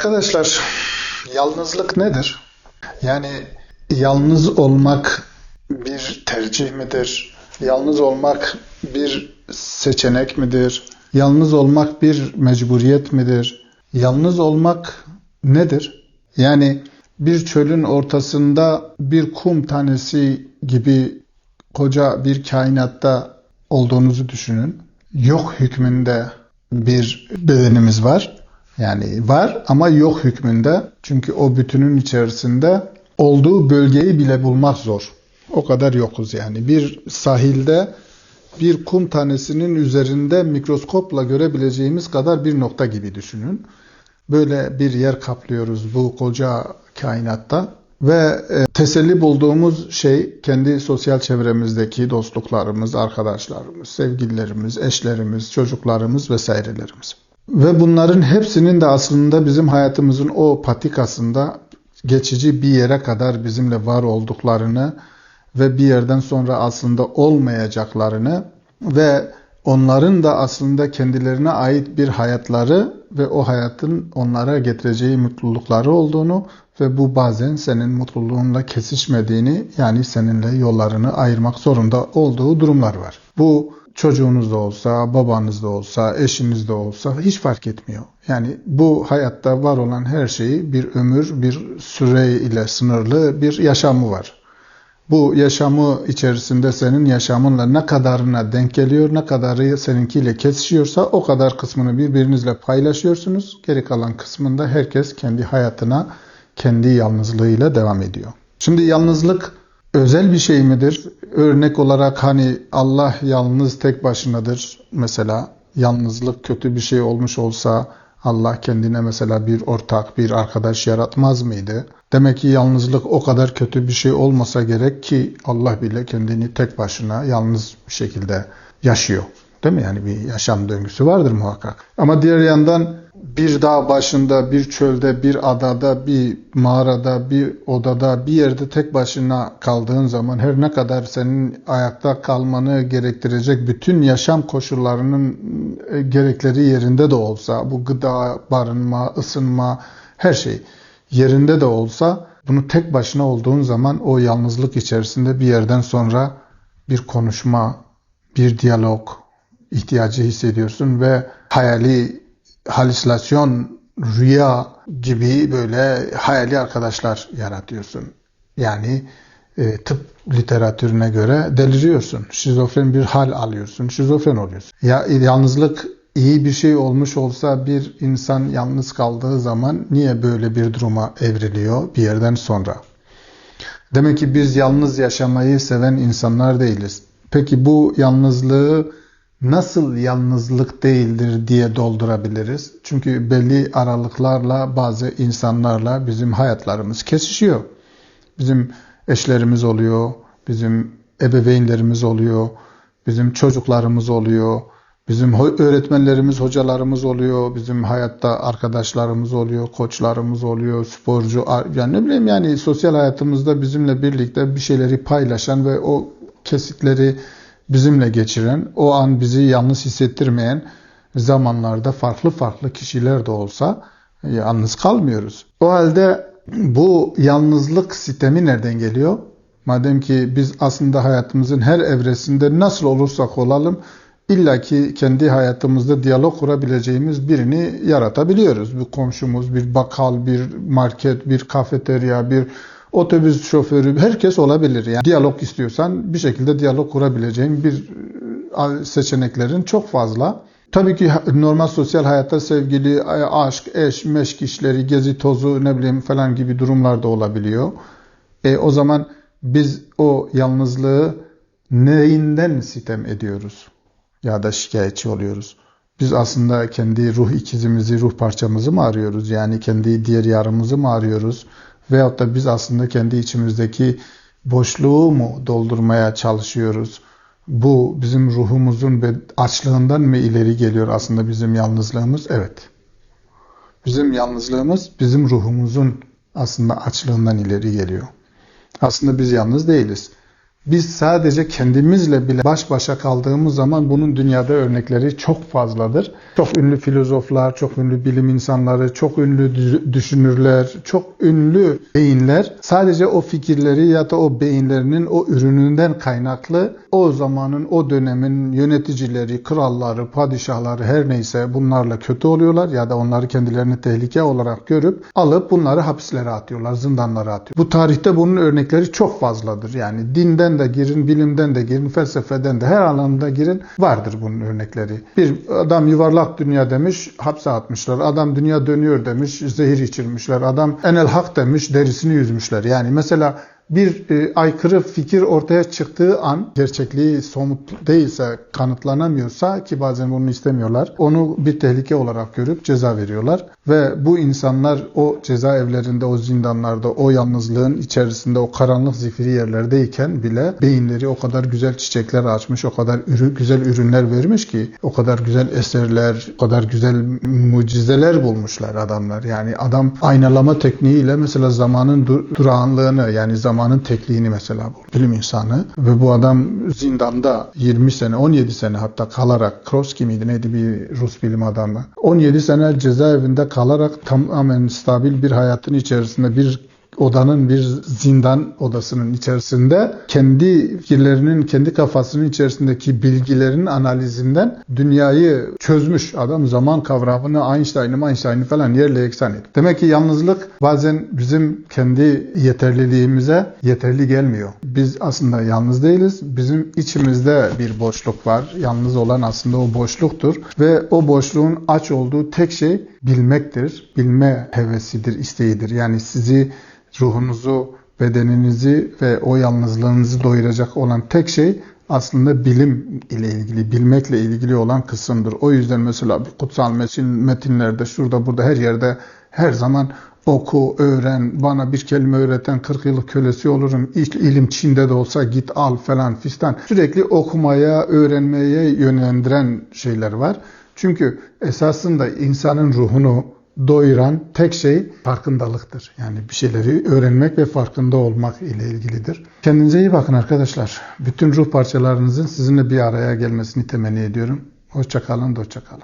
Arkadaşlar yalnızlık nedir? Yani yalnız olmak bir tercih midir? Yalnız olmak bir seçenek midir? Yalnız olmak bir mecburiyet midir? Yalnız olmak nedir? Yani bir çölün ortasında bir kum tanesi gibi koca bir kainatta olduğunuzu düşünün. Yok hükmünde bir bedenimiz var. Yani var ama yok hükmünde. Çünkü o bütünün içerisinde olduğu bölgeyi bile bulmak zor. O kadar yokuz yani. Bir sahilde bir kum tanesinin üzerinde mikroskopla görebileceğimiz kadar bir nokta gibi düşünün. Böyle bir yer kaplıyoruz bu koca kainatta ve e, teselli bulduğumuz şey kendi sosyal çevremizdeki dostluklarımız, arkadaşlarımız, sevgililerimiz, eşlerimiz, çocuklarımız vesairelerimiz. Ve bunların hepsinin de aslında bizim hayatımızın o patikasında geçici bir yere kadar bizimle var olduklarını ve bir yerden sonra aslında olmayacaklarını ve onların da aslında kendilerine ait bir hayatları ve o hayatın onlara getireceği mutlulukları olduğunu ve bu bazen senin mutluluğunla kesişmediğini yani seninle yollarını ayırmak zorunda olduğu durumlar var. Bu çocuğunuz da olsa, babanız da olsa, eşiniz de olsa hiç fark etmiyor. Yani bu hayatta var olan her şeyi bir ömür, bir süre ile sınırlı bir yaşamı var. Bu yaşamı içerisinde senin yaşamınla ne kadarına denk geliyor, ne kadarı seninkiyle kesişiyorsa o kadar kısmını birbirinizle paylaşıyorsunuz. Geri kalan kısmında herkes kendi hayatına, kendi yalnızlığıyla devam ediyor. Şimdi yalnızlık özel bir şey midir? Örnek olarak hani Allah yalnız tek başınadır. Mesela yalnızlık kötü bir şey olmuş olsa Allah kendine mesela bir ortak, bir arkadaş yaratmaz mıydı? Demek ki yalnızlık o kadar kötü bir şey olmasa gerek ki Allah bile kendini tek başına yalnız bir şekilde yaşıyor. Değil mi? Yani bir yaşam döngüsü vardır muhakkak. Ama diğer yandan bir dağ başında, bir çölde, bir adada, bir mağarada, bir odada, bir yerde tek başına kaldığın zaman her ne kadar senin ayakta kalmanı gerektirecek bütün yaşam koşullarının e, gerekleri yerinde de olsa, bu gıda, barınma, ısınma, her şey yerinde de olsa bunu tek başına olduğun zaman o yalnızlık içerisinde bir yerden sonra bir konuşma, bir diyalog ihtiyacı hissediyorsun ve hayali halüsinasyon, rüya gibi böyle hayali arkadaşlar yaratıyorsun. Yani e, tıp literatürüne göre deliriyorsun. Şizofren bir hal alıyorsun. Şizofren oluyorsun. Ya yalnızlık iyi bir şey olmuş olsa bir insan yalnız kaldığı zaman niye böyle bir duruma evriliyor bir yerden sonra? Demek ki biz yalnız yaşamayı seven insanlar değiliz. Peki bu yalnızlığı nasıl yalnızlık değildir diye doldurabiliriz? Çünkü belli aralıklarla bazı insanlarla bizim hayatlarımız kesişiyor. Bizim eşlerimiz oluyor, bizim ebeveynlerimiz oluyor, bizim çocuklarımız oluyor, Bizim öğretmenlerimiz, hocalarımız oluyor, bizim hayatta arkadaşlarımız oluyor, koçlarımız oluyor, sporcu, yani ne bileyim yani sosyal hayatımızda bizimle birlikte bir şeyleri paylaşan ve o kesitleri bizimle geçiren, o an bizi yalnız hissettirmeyen zamanlarda farklı farklı kişiler de olsa yalnız kalmıyoruz. O halde bu yalnızlık sistemi nereden geliyor? Madem ki biz aslında hayatımızın her evresinde nasıl olursak olalım İlla ki kendi hayatımızda diyalog kurabileceğimiz birini yaratabiliyoruz. Bir komşumuz, bir bakkal, bir market, bir kafeterya, bir otobüs şoförü herkes olabilir. Yani diyalog istiyorsan bir şekilde diyalog kurabileceğin bir e, seçeneklerin çok fazla. Tabii ki normal sosyal hayatta sevgili, aşk, eş, meşk işleri, gezi tozu ne bileyim falan gibi durumlar da olabiliyor. E, o zaman biz o yalnızlığı neyinden sitem ediyoruz? ya da şikayetçi oluyoruz. Biz aslında kendi ruh ikizimizi, ruh parçamızı mı arıyoruz? Yani kendi diğer yarımızı mı arıyoruz? Veyahut da biz aslında kendi içimizdeki boşluğu mu doldurmaya çalışıyoruz? Bu bizim ruhumuzun açlığından mı ileri geliyor aslında bizim yalnızlığımız? Evet. Bizim yalnızlığımız bizim ruhumuzun aslında açlığından ileri geliyor. Aslında biz yalnız değiliz. Biz sadece kendimizle bile baş başa kaldığımız zaman bunun dünyada örnekleri çok fazladır. Çok ünlü filozoflar, çok ünlü bilim insanları, çok ünlü dü- düşünürler, çok ünlü beyinler sadece o fikirleri ya da o beyinlerinin o ürününden kaynaklı o zamanın, o dönemin yöneticileri, kralları, padişahları her neyse bunlarla kötü oluyorlar ya da onları kendilerini tehlike olarak görüp alıp bunları hapislere atıyorlar, zindanlara atıyor. Bu tarihte bunun örnekleri çok fazladır. Yani dinden de girin, bilimden de girin, felsefeden de her alanda girin vardır bunun örnekleri. Bir adam yuvarlak dünya demiş, hapse atmışlar. Adam dünya dönüyor demiş, zehir içirmişler. Adam enel hak demiş, derisini yüzmüşler. Yani mesela bir e, aykırı fikir ortaya çıktığı an gerçekliği somut değilse kanıtlanamıyorsa ki bazen bunu istemiyorlar onu bir tehlike olarak görüp ceza veriyorlar ve bu insanlar o cezaevlerinde o zindanlarda o yalnızlığın içerisinde o karanlık zifiri yerlerdeyken bile beyinleri o kadar güzel çiçekler açmış o kadar ürün, güzel ürünler vermiş ki o kadar güzel eserler o kadar güzel mucizeler bulmuşlar adamlar. Yani adam aynalama tekniğiyle mesela zamanın dur- durağanlığını yani zamanın tekliğini mesela bu bilim insanı ve bu adam zindanda 20 sene 17 sene hatta kalarak Kroski miydi neydi bir Rus bilim adamı? 17 sene cezaevinde kalarak tamamen stabil bir hayatın içerisinde bir odanın bir zindan odasının içerisinde kendi fikirlerinin, kendi kafasının içerisindeki bilgilerin analizinden dünyayı çözmüş. Adam zaman kavramını Einstein'ı Einstein'ı falan yerle eksan etti. Demek ki yalnızlık bazen bizim kendi yeterliliğimize yeterli gelmiyor. Biz aslında yalnız değiliz. Bizim içimizde bir boşluk var. Yalnız olan aslında o boşluktur ve o boşluğun aç olduğu tek şey bilmektir. Bilme hevesidir, isteğidir. Yani sizi ruhunuzu, bedeninizi ve o yalnızlığınızı doyuracak olan tek şey aslında bilim ile ilgili, bilmekle ilgili olan kısımdır. O yüzden mesela kutsal metin, metinlerde, şurada burada her yerde her zaman oku, öğren, bana bir kelime öğreten 40 yıllık kölesi olurum. İl- İlim Çin'de de olsa git al falan fistan. Sürekli okumaya, öğrenmeye yönlendiren şeyler var. Çünkü esasında insanın ruhunu doyuran tek şey farkındalıktır. Yani bir şeyleri öğrenmek ve farkında olmak ile ilgilidir. Kendinize iyi bakın arkadaşlar. Bütün ruh parçalarınızın sizinle bir araya gelmesini temenni ediyorum. Hoşçakalın, hoşçakalın.